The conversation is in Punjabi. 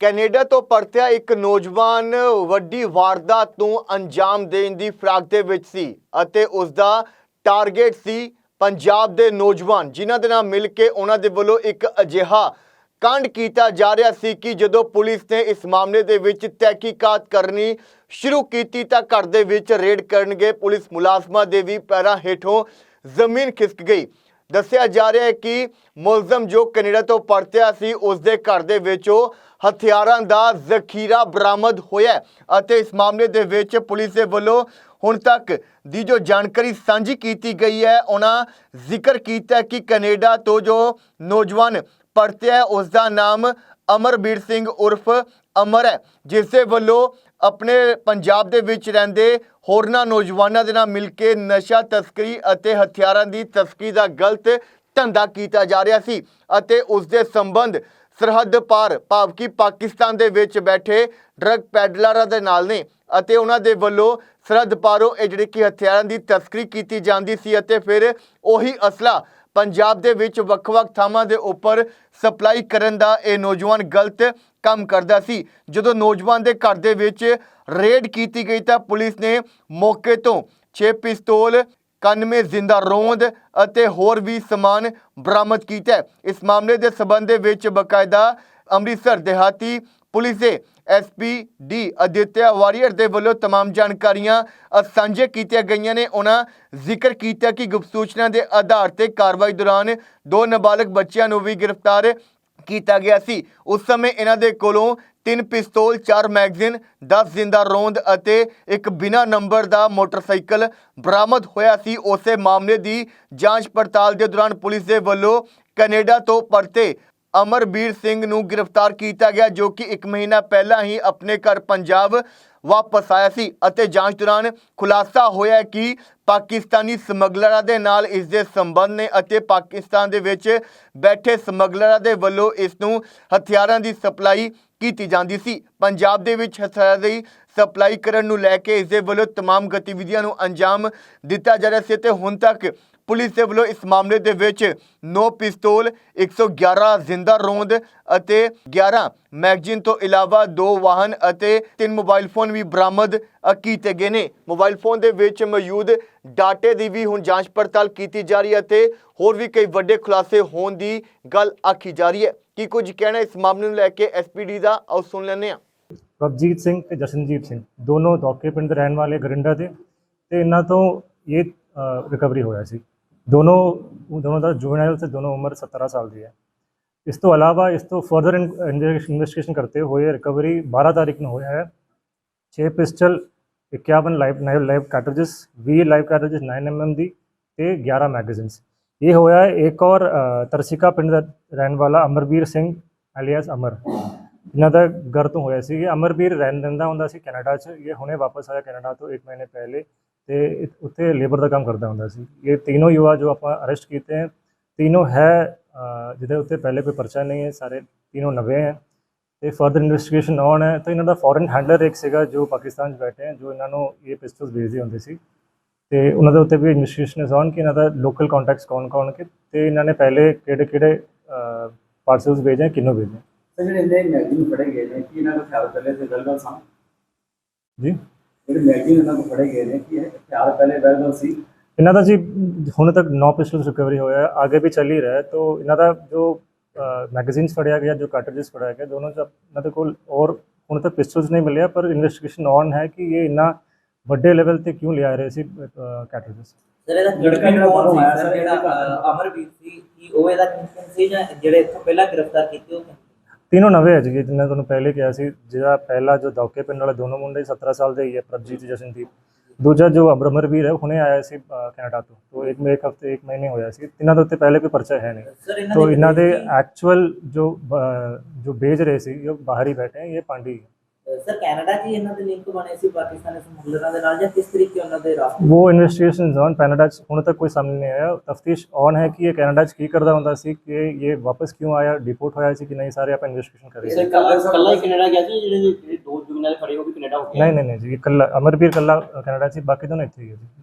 ਕੈਨੇਡਾ ਤੋਂ ਪਰਤਿਆ ਇੱਕ ਨੌਜਵਾਨ ਵੱਡੀ ਵਾਰਦਾਤ ਨੂੰ ਅੰਜਾਮ ਦੇਣ ਦੀ ਫਿਰਾਕ ਦੇ ਵਿੱਚ ਸੀ ਅਤੇ ਉਸ ਦਾ ਟਾਰਗੇਟ ਸੀ ਪੰਜਾਬ ਦੇ ਨੌਜਵਾਨ, ਜਿਨ੍ਹਾਂ ਦੇ ਨਾਲ ਮਿਲ ਕੇ ਉਹਨਾਂ ਦੇ ਵੱਲੋਂ ਇੱਕ ਅਜਿਹਾ ਕਾਂਡ ਕੀਤਾ ਜਾ ਰਿਹਾ ਸੀ ਕਿ ਜਦੋਂ ਪੁਲਿਸ ਨੇ ਇਸ ਮਾਮਲੇ ਦੇ ਵਿੱਚ ਤਹਿਕੀਕਾਤ ਕਰਨੀ ਸ਼ੁਰੂ ਕੀਤੀ ਤਾਂ ਘਰ ਦੇ ਵਿੱਚ ਰੇਡ ਕਰਨਗੇ, ਪੁਲਿਸ ਮੁਲਾਜ਼ਮਾਂ ਦੇ ਵੀ ਪੈਰਾਂ ਹੇਠੋਂ ਜ਼ਮੀਨ ਖਿਸਕ ਗਈ। ਦੱਸਿਆ ਜਾ ਰਿਹਾ ਹੈ ਕਿ ਮੁਲਜ਼ਮ ਜੋ ਕੈਨੇਡਾ ਤੋਂ ਪਰਤਿਆ ਸੀ ਉਸ ਦੇ ਘਰ ਦੇ ਵਿੱਚੋਂ ਹਥਿਆਰਾਂ ਦਾ ਜ਼ਖੀਰਾ ਬਰਾਮਦ ਹੋਇਆ ਅਤੇ ਇਸ ਮਾਮਲੇ ਦੇ ਵਿੱਚ ਪੁਲਿਸ ਦੇ ਵੱਲੋਂ ਹੁਣ ਤੱਕ ਦੀ ਜੋ ਜਾਣਕਾਰੀ ਸਾਂਝੀ ਕੀਤੀ ਗਈ ਹੈ, ਉਹਨਾਂ ਜ਼ਿਕਰ ਕੀਤਾ ਕਿ ਕੈਨੇਡਾ ਤੋਂ ਜੋ ਨੌਜਵਾਨ ਪਰਤਿਆ ਹੈ ਉਸ ਦਾ ਨਾਮ ਅਮਰਬੀਰ ਸਿੰਘ ਉਰਫ ਅਮਰ ਹੈ ਜਿਸ ਦੇ ਵੱਲੋਂ ਆਪਣੇ ਪੰਜਾਬ ਦੇ ਵਿੱਚ ਰਹਿੰਦੇ ਹੋਰਨਾਂ ਨੌਜਵਾਨਾਂ ਦੇ ਨਾਲ ਮਿਲ ਕੇ ਨਸ਼ਾ ਤਸਕਰੀ ਅਤੇ ਹਥਿਆਰਾਂ ਦੀ ਤਸਕਰੀ ਦਾ ਗਲਤ ਧੰਦਾ ਕੀਤਾ ਜਾ ਰਿਹਾ ਸੀ ਅਤੇ ਉਸ ਦੇ ਸੰਬੰਧ ਸਰਹੱਦ ਪਾਰ ਭਾਵ ਕਿ ਪਾਕਿਸਤਾਨ ਦੇ ਵਿੱਚ ਬੈਠੇ ਡਰੱਗ ਪੈਡਲਰਾਂ ਦੇ ਨਾਲ ਨੇ ਅਤੇ ਉਹਨਾਂ ਦੇ ਵੱਲੋਂ ਸਰਹੱਦ ਪਾਰੋਂ ਇਹ ਜਿਹੜੇ ਕਿ ਹਥਿਆਰਾਂ ਦੀ ਤਸਕਰੀ ਕੀਤੀ ਜਾਂਦੀ ਸੀ ਅਤੇ ਫਿਰ ਉਹੀ ਅਸਲਾ ਪੰਜਾਬ ਦੇ ਵਿੱਚ ਵੱਖ-ਵੱਖ ਥਾਵਾਂ ਦੇ ਉੱਪਰ ਸਪਲਾਈ ਕਰਨ ਦਾ ਇਹ ਨੌਜਵਾਨ ਗਲਤ ਕੰਮ ਕਰਦਾ ਸੀ ਜਦੋਂ ਨੌਜਵਾਨ ਦੇ ਘਰ ਦੇ ਵਿੱਚ ਰੇਡ ਕੀਤੀ ਗਈ ਤਾਂ ਪੁਲਿਸ ਨੇ ਮੌਕੇ ਤੋਂ 6 ਪਿਸਤੌਲ 91 ਜ਼ਿੰਦਾ ਰੋਂਦ ਅਤੇ ਹੋਰ ਵੀ ਸਮਾਨ ਬਰਾਮਦ ਕੀਤਾ ਹੈ। ਇਸ ਮਾਮਲੇ ਦੇ ਸਬੰਧ ਦੇ ਵਿੱਚ ਬਕਾਇਦਾ ਅੰਮ੍ਰਿਤਸਰ ਦਿਹਾਤੀ ਪੁਲਿਸ ਦੇ ਐਸਪੀ ਡੀ ਅਦਿੱਤਿਆ ਵਾਰੀਅਰ ਦੇ ਵੱਲੋਂ तमाम ਜਾਣਕਾਰੀਆਂ ਅ, ਸਾਂਝੇ ਕੀਤੀਆਂ ਗਈਆਂ ਨੇ ਉਹਨਾਂ ਜ਼ਿਕਰ ਕੀਤਾ ਕਿ ਗੁਪਤ ਸੂਚਨਾ ਦੇ ਆਧਾਰ ਤੇ ਕਾਰਵਾਈ ਦੌਰਾਨ ਦੋ ਨਾਬਾਲਗ ਬੱਚਿਆਂ ਨੂੰ ਵੀ ਗ੍ਰਿਫਤਾਰ ਕੀਤਾ ਗਿਆ ਸੀ। ਉਸ ਸਮੇਂ ਇਹਨਾਂ ਦੇ ਕੋਲੋਂ ਤਿੰਨ ਪਿਸਤੌਲ, ਚਾਰ ਮੈਗਜ਼ੀਨ 10 ਜ਼ਿੰਦਾ ਰੋਂਦ ਅਤੇ ਇੱਕ ਬਿਨਾ ਨੰਬਰ ਦਾ ਮੋਟਰਸਾਈਕਲ ਬਰਾਮਦ ਹੋਇਆ ਸੀ। ਉਸੇ ਮਾਮਲੇ ਦੀ ਜਾਂਚ ਪੜਤਾਲ ਦੇ ਦੌਰਾਨ ਪੁਲਿਸ ਦੇ ਵੱਲੋਂ ਕੈਨੇਡਾ ਤੋਂ ਪਰਤੇ ਅਮਰਬੀਰ ਸਿੰਘ ਨੂੰ ਗ੍ਰਿਫਤਾਰ ਕੀਤਾ ਗਿਆ ਜੋ ਕਿ 1 ਮਹੀਨਾ ਪਹਿਲਾਂ ਹੀ ਆਪਣੇ ਘਰ ਪੰਜਾਬ ਵਾਪਸ ਆਇਆ ਸੀ ਅਤੇ ਜਾਂਚ ਦੌਰਾਨ ਖੁਲਾਸਾ ਹੋਇਆ ਕਿ ਪਾਕਿਸਤਾਨੀ ਸਮਗਲਰਾਂ ਦੇ ਨਾਲ ਇਸ ਦੇ ਸੰਬੰਧ ਨੇ ਅਤੇ ਪਾਕਿਸਤਾਨ ਦੇ ਵਿੱਚ ਬੈਠੇ ਸਮਗਲਰਾਂ ਦੇ ਵੱਲੋਂ ਇਸ ਨੂੰ ਹਥਿਆਰਾਂ ਦੀ ਸਪਲਾਈ ਕੀਤੀ ਜਾਂਦੀ ਸੀ ਪੰਜਾਬ ਦੇ ਵਿੱਚ ਹਥਿਆਰਾਂ ਦੀ ਸਪਲਾਈ ਕਰਨ ਨੂੰ ਲੈ ਕੇ ਇਸ ਦੇ ਵੱਲੋਂ तमाम ਗਤੀਵਿਧੀਆਂ ਨੂੰ ਅੰਜਾਮ ਦਿੱਤਾ ਜਾ ਰਿਹਾ ਸੀ ਤੇ ਹੁਣ ਤੱਕ ਪੁਲਿਸ ਦੇ ਵੱਲੋਂ ਇਸ ਮਾਮਲੇ ਦੇ ਵਿੱਚ 9 ਪਿਸਤੌਲ 111 ਜ਼ਿੰਦਾ ਰੋਂਦ ਅਤੇ 11 ਮੈਗਜ਼ੀਨ ਤੋਂ ਇਲਾਵਾ ਦੋ ਵਾਹਨ ਅਤੇ ਤਿੰਨ ਮੋਬਾਈਲ ਫੋਨ ਵੀ ਬਰਾਮਦ ਕੀਤੇ ਗਏ ਨੇ। ਮੋਬਾਈਲ ਫੋਨ ਦੇ ਵਿੱਚ ਮੌਜੂਦ ਡਾਟੇ ਦੀ ਵੀ ਹੁਣ ਜਾਂਚ ਪੜਤਾਲ ਕੀਤੀ ਜਾ ਰਹੀ ਹੈ ਤੇ ਹੋਰ ਵੀ ਕਈ ਵੱਡੇ ਖੁਲਾਸੇ ਹੋਣ ਦੀ ਗੱਲ ਆਖੀ ਜਾ ਰਹੀ ਹੈ। ਕੀ ਕੁਝ ਕਹਿਣਾ ਇਸ ਮਾਮਲੇ ਨੂੰ ਲੈ ਕੇ ਐਸਪੀਡੀ ਦਾ? ਆਓ ਸੁਣ ਲੈਂਦੇ ਹਾਂ। ਪ੍ਰਭਜੀਤ ਸਿੰਘ ਤੇ ਜਸ਼ਨਜੀਤ ਸਿੰਘ, ਦੋਨੋਂ ਦੌਕੇ ਪਿੰਡ ਦੇ ਰਹਿਣ ਵਾਲੇ, ਗਰਿੰਡਾ ਦੇ, ਤੇ ਇਹਨਾਂ ਤੋਂ ਇਹ ਰਿਕਵਰੀ ਹੋਇਆ ਸੀ। ਦੋਨੋਂ ਦੋਨੋਂ ਦਾ ਜੁਵਨਾਈਲ ਤੇ ਦੋਨੋਂ ਉਮਰ 17 ਸਾਲ ਦੀ ਹੈ। ਇਸ ਤੋਂ ਇਲਾਵਾ ਇਸ ਤੋਂ ਫਰਦਰ ਇਨਵੈਸਟੀਗੇਸ਼ਨ ਕਰਤੇ ਹੋਏ ਰਿਕਵਰੀ 12 ਤਾਰੀਖ ਨੂੰ ਹੋਇਆ ਹੈ। 6 ਪਿਸਟਲ 51 ਲਾਈਵ ਨਾਈਵ live cartridges 20 live cartridges 9 mm ਦੀ ਤੇ 11 ਮੈਗਜ਼ੀਨਸ ਇਹ ਹੋਇਆ ਹੈ ਇੱਕ ਔਰ ਤਰਸਿਕਾ ਪਿੰਡ ਦਾ ਰਹਿਣ ਵਾਲਾ ਅਮਰਵੀਰ ਸਿੰਘ ਅਲੀਆਸ ਅਮਰ। ਇਹਨਾਂ ਦਾ ਘਰ ਤੋਂ ਹੋਇਆ ਸੀ। ਇਹ ਅਮਰਵੀਰ ਰਹਿਣ ਦਿੰਦਾ ਹੁੰਦਾ ਸੀ ਕੈਨੇਡਾ 'ਚ। ਇਹ ਹੁਣੇ ਵਾਪਸ ਆਇਆ ਕੈਨੇਡਾ ਤੋਂ 1 ਮਹੀਨੇ ਪਹਿਲੇ। ਤੇ ਉੱਥੇ ਲੇਬਰ ਦਾ ਕੰਮ ਕਰਦਾ ਹੁੰਦਾ ਸੀ। ਇਹ ਤਿੰਨੋਂ ਯੁਵਾ ਜੋ ਆਪਾਂ ਅਰੈਸਟ ਕੀਤੇ ਹੈ ਤਿੰਨੋਂ ਹੈ ਜਿਹਦੇ ਉੱਤੇ ਪਹਿਲੇ ਕੋਈ ਪਰਚਾ ਨਹੀਂ ਹੈ ਸਾਰੇ ਤਿੰਨੋਂ ਨਵੇਂ ਹੈ। ਤੇ ਫਰਦਰ ਇਨਵੈਸਟੀਗੇਸ਼ਨ ਔਨ ਹੈ ਤਾਂ ਇਹਨਾਂ ਦਾ ਫੋਰਨ ਹੈਂਡਲਰ ਇੱਕ ਸੀਗਾ ਜੋ ਪਾਕਿਸਤਾਨ 'ਚ ਬੈਠੇ ਹੈ ਜੋ ਇਹਨਾਂ ਨੂੰ ਇਹ ਪਿਸਟਲਸ ਵੇਚਦੇ ਹੁੰਦੇ ਸੀ। ਤੇ ਉਹਨਾਂ ਦੇ ਉੱਤੇ ਵੀ ਇਨਵੈਸਟੀਗੇਸ਼ਨ ਇਜ਼ ਔਨ ਕਿ ਇਹਨਾਂ ਦਾ ਲੋਕਲ ਕੰਟੈਕਟਸ ਕੌਣ ਕੌਣ ਕਿ ਤੇ ਇਹਨਾਂ ਨੇ ਪਹਿਲੇ ਕਿਹੜੇ ਕਿਹੜੇ ਪਾਰਸਲਸ ਭੇਜੇ ਕਿਹਨੂੰ ਭੇਜੇ ਸਰ ਜਿਹੜੇ ਇੰਨੇ ਮੈਗਜ਼ੀਨ ਫੜੇ ਗਏ ਨੇ ਕਿ ਇਹਨਾਂ ਦਾ ਖਿਆਲ ਪਹਿਲੇ ਤੇ ਗਲਤ ਸਨ ਜੀ? ਜਿਹੜੇ ਮੈਗਜ਼ੀਨ ਇਹਨਾਂ ਤੋਂ ਫੜੇ ਗਏ ਨੇ ਕੀ ਇਹ ਖਿਆਲ ਪਹਿਲੇ ਵੈਲਵਲ ਸੀ? ਇਹਨਾਂ ਦਾ ਜੀ ਹੁਣ ਤੱਕ 9 ਪਿਸਟਲਸ ਰਿਕਵਰੀ ਹੋਇਆ ਹੈ ਆਗੇ ਵੀ ਚੱਲ ਹੀ ਰਿਹਾ ਹੈ ਤਾਂ ਇਹਨਾਂ ਦਾ ਜੋ ਮੈਗਜ਼ੀਨਸ ਫੜਿਆ ਗਿਆ ਜੋ ਕਾਰਟ੍ਰਿਜਸ ਫੜਿਆ ਗਿਆ ਦੋਨੋਂ ਚ ਇਹਨਾਂ ਦੇ ਕੋਲ ਔਰ ਹੁਣ ਤੱਕ ਪਿਸਟਲਸ ਨਹੀਂ ਮਿਲਿਆ ਪਰ ਇਨਵੈਸਟੀਗੇਸ਼ਨ ਔਨ ਹੈ ਕਿ ਇਹ ਇੰਨਾ ਵੱਡੇ ਲੈਵਲ ਤੇ ਕਿਉਂ ਲਿਆ ਰਹੇ ਸੀ ਕਾਰਟ੍ਰਿਜਸ ਸਰ ਇਹਦਾ ਲੜਕਾ ਜਿਹੜਾ ਬਾਹਰੋਂ ਆਇਆ ਸੀ ਜਿਹੜਾ ਅਮਰਵੀਰ ਸੀ ਕੀ ਉਹ ਇਹਦਾ ਕਿੰਨ ਸੀ ਜਾਂ ਜਿਹੜੇ ਇੱਥੋਂ ਪਹਿਲਾਂ ਗ੍ਰਿਫਤਾਰ ਕੀਤੇ ਉਹ ਤਿੰਨੋਂ ਨਵੇਂ ਹੈ ਜੀ ਜਿਨ੍ਹਾਂ ਤੁਹਾਨੂੰ ਪਹਿਲੇ ਕਿਹਾ ਸੀ ਜਿਹੜਾ ਪਹਿਲਾ ਜੋ ਦੌਕੇ ਪਿੰਡ ਵਾਲੇ ਦੋਨੋਂ ਮੁੰਡੇ 17 ਸਾਲ ਦੇ ਹੀ ਹੈ ਪ੍ਰਭਜੀਤ ਜਸ਼ਨਦੀਪ ਦੂਜਾ ਜੋ ਅਮਰਮਰਵੀਰ ਹੈ ਹੁਣੇ ਆਇਆ ਸੀ ਅ, ਕੈਨੇਡਾ ਤੋਂ ਤੋਂ ਇੱਕ ਇੱਕ ਹਫਤੇ ਇੱਕ ਮਹੀਨੇ ਹੋਇਆ ਸੀ ਤਿੰਨਾਂ ਦੇ ਉੱਤੇ ਪਹਿਲੇ ਕੋਈ ਪਰਚਾ ਹੈ ਨਹੀਂ ਸਰ ਇਹਨਾਂ तो इन्हों दे ਵਿਦੇਸ਼ੀ- एक्चुअल जो ब- जो बेच रहे थे ये ਸਰ ਕੈਨੇਡਾ 'ਚ ਇਹਨਾਂ ਦੇ ਲਿੰਕ ਬਣੇ ਸੀ ਪਾਕਿਸਤਾਨੀ ਸਮਗਲਰਾਂ ਦੇ ਨਾਲ ਜਾਂ ਕਿਸ ਤਰੀਕੇ ਉਹਨਾਂ ਦੇ ਰਾਹ? ਉਹ ਇਨਵੈਸਟੀਗੇਸ਼ਨ ਔਨ ਕੈਨੇਡਾ ਹੁਣ ਤੱਕ ਕੋਈ ਸਾਹਮਣੇ ਨਹੀਂ ਆਇਆ। ਤਫਤੀਸ਼ ਔਨ ਹੈ ਕਿ ਇਹ ਕੈਨੇਡਾ 'ਚ ਕੀ ਕਰਦਾ ਹੁੰਦਾ ਸੀ ਕਿ ਇਹ ਵਾਪਸ ਕਿਉਂ ਆਇਆ ਡਿਪੋਰਟ ਹੋਇਆ ਸੀ ਕਿ ਨਹੀਂ ਸਾਰੇ ਆਪਾਂ ਇਨਵੈਸਟੀਗੇਸ਼ਨ ਕਰ ਰਹੇ ਹਾਂ ਕੱਲਾ ਹੀ ਕੈਨੇਡਾ ਗਿਆ ਸੀ ਜਿਹੜੇ ਦੋ ਜੁਗਨਾਲੇ ਫੜੇ ਹੋ ਵੀ ਕੈਨੇਡਾ ਹੋ ਗਏ ਨਹੀਂ ਨਹੀਂ ਨਹੀਂ ਜੀ ਕੱਲਾ ਅਮਰਵੀਰ ਕੱਲਾ ਕੈਨੇਡਾ 'ਚ ਬਾਕੀ ਦੋਨੋਂ ਇੱਥੇ